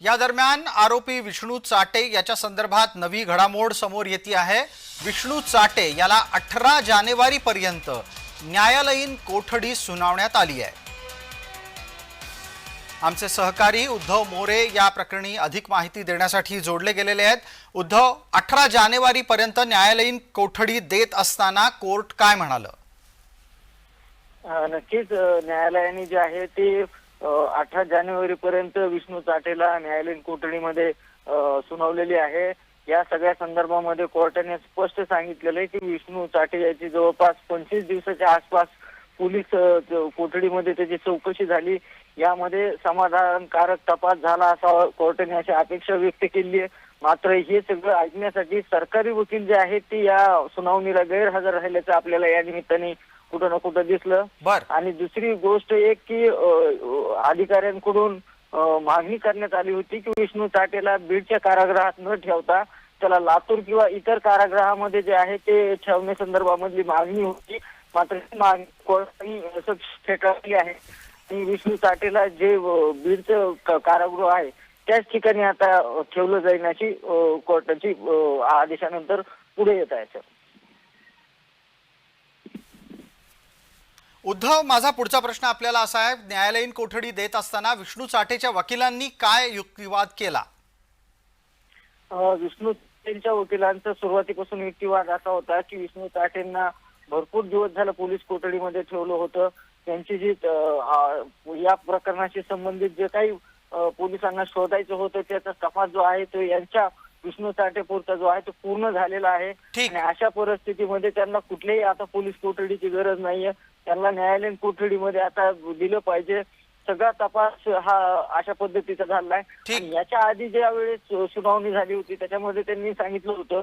या दरम्यान आरोपी विष्णू चाटे याच्या संदर्भात नवी घडामोड समोर येते आहे. विष्णू चाटे याला अठरा जानेवारी पर्यंत न्यायालयीन कोठडी सुनावण्यात आली आहे. आमचे सहकारी उद्धव मोरे या प्रकरणी अधिक माहिती देण्यासाठी जोडले गेलेले आहेत. उद्धव अठरा जानेवारी पर्यंत न्यायालयीन कोठडी देत असताना कोर्ट काय म्हणाल? नक्कीच न्यायालयाने जे आहे ते अठरा जानेवारी पर्यंत विष्णू चाटेला न्यायालयीन कोठडीमध्ये सुनावलेली आहे. या सगळ्या संदर्भामध्ये कोर्टाने स्पष्ट सांगितलेलं आहे की विष्णू चाटे याची जवळपास पंचवीस दिवसाच्या आसपास पोलीस कोठडीमध्ये त्याची चौकशी झाली. यामध्ये समाधानकारक तपास झाला असा कोर्टाने अशी अपेक्षा व्यक्त केली आहे. मात्र हे सगळं ऐकण्यासाठी सरकारी वकील जे आहेत ते या सुनावणीला गैरहजर राहिल्याचं आपल्याला या निमित्ताने कुठं ना कुठं दिसलं. आणि दुसरी गोष्ट एक की अधिकाऱ्यांकडून मागणी करण्यात आली होती की विष्णू चाटेला बीडच्या कारागृहात न ठेवता त्याला लातूर किंवा इतर कारागृहामध्ये जे आहे ते ठेवण्यासंदर्भामधली मागणी होती. मात्र ही मागणी कोर्टाने असं फेटाळली आहे. आणि विष्णू चाटेला जे अ, बीडचं कारागृह आहे त्याच ठिकाणी आता ठेवलं जाईल अशी कोर्टाची आदेशानंतर पुढे येत आहे सर. उद्धव माझा पुढचा प्रश्न आपल्याला असा आहे न्यायालयीन कोठडी देत असताना विष्णू चाटेच्या वकिलांनी काय युक्तिवाद केला? विष्णू साठेच्या वकिलांचा सुरुवातीपासून युक्तिवाद असा होता की विष्णू चाटेंना भरपूर दिवस झालं पोलीस कोठडीमध्ये ठेवलं होतं. त्यांची जी या प्रकरणाशी संबंधित जे काही पोलिसांना शोधायचं होतं त्याचा तपास जो आहे तो यांच्या विष्णू चाटेपुरता जो आहे तो पूर्ण झालेला आहे. आणि अशा परिस्थितीमध्ये त्यांना कुठल्याही आता पोलीस कोठडीची गरज नाहीये. त्यांना न्यायालयीन कोठडीमध्ये आता दिलं पाहिजे. सगळा तपास हा अशा पद्धतीचा झालाय. ठीक. आणि याच्या आधी ज्या वेळेस सुनावणी झाली होती त्याच्यामध्ये त्यांनी सांगितलं होतं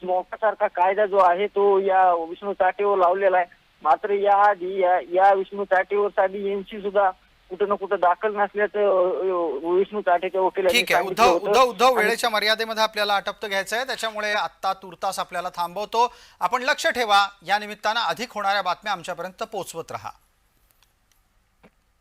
की मोकासारखा कायदा जो आहे तो या विष्णू चाटेवर लावलेला आहे. मात्र या आधी या या विष्णू चाटेवर साधी यांची सुद्धा कुठं ना कुठं दाखल नसल्याचं विष्णू चाटेच्या वकिलांनी ठीक आहे. सांगितलं उद्धव होतं. उद्धव उद्धव वेळेच्या मर्यादेमध्ये आपल्याला आटप्त घ्यायचं आहे त्याच्यामुळे आत्ता तुर्तास आपल्याला थांबवतो. आपण लक्ष ठेवा. या निमित्तानं अधिक होणाऱ्या बातम्या आमच्यापर्यंत पोहोचवत राहा.